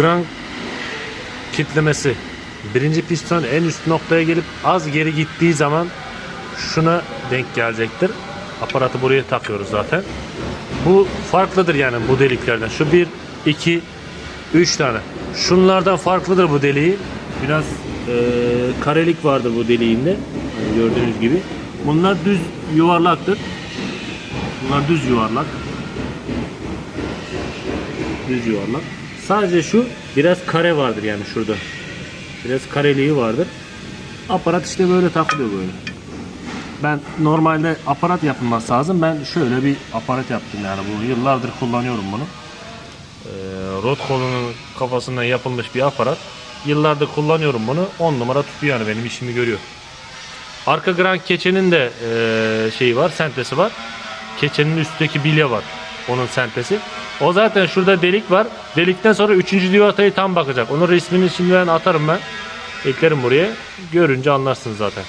Grand kitlemesi. Birinci piston en üst noktaya gelip az geri gittiği zaman şuna denk gelecektir. Aparatı buraya takıyoruz zaten. Bu farklıdır yani bu deliklerden. Şu bir, iki, üç tane. Şunlardan farklıdır bu deliği. Biraz eee, karelik vardır bu deliğinde. Yani gördüğünüz gibi. Bunlar düz yuvarlaktır. Bunlar düz yuvarlak. Düz yuvarlak. Sadece şu biraz kare vardır yani şurada. Biraz kareliği vardır. Aparat işte böyle takılıyor böyle. Ben normalde aparat yapılması lazım. Ben şöyle bir aparat yaptım yani bu yıllardır kullanıyorum bunu. Ee, rot kolunun kafasından yapılmış bir aparat. Yıllardır kullanıyorum bunu. 10 numara tutuyor yani benim işimi görüyor. Arka grand keçenin de e, şeyi var, sentesi var. Keçenin üstteki bilye var. Onun sentesi. O zaten şurada delik var. Delikten sonra 3. divatayı tam bakacak. Onun resmini şimdi ben atarım ben. Eklerim buraya. Görünce anlarsınız zaten.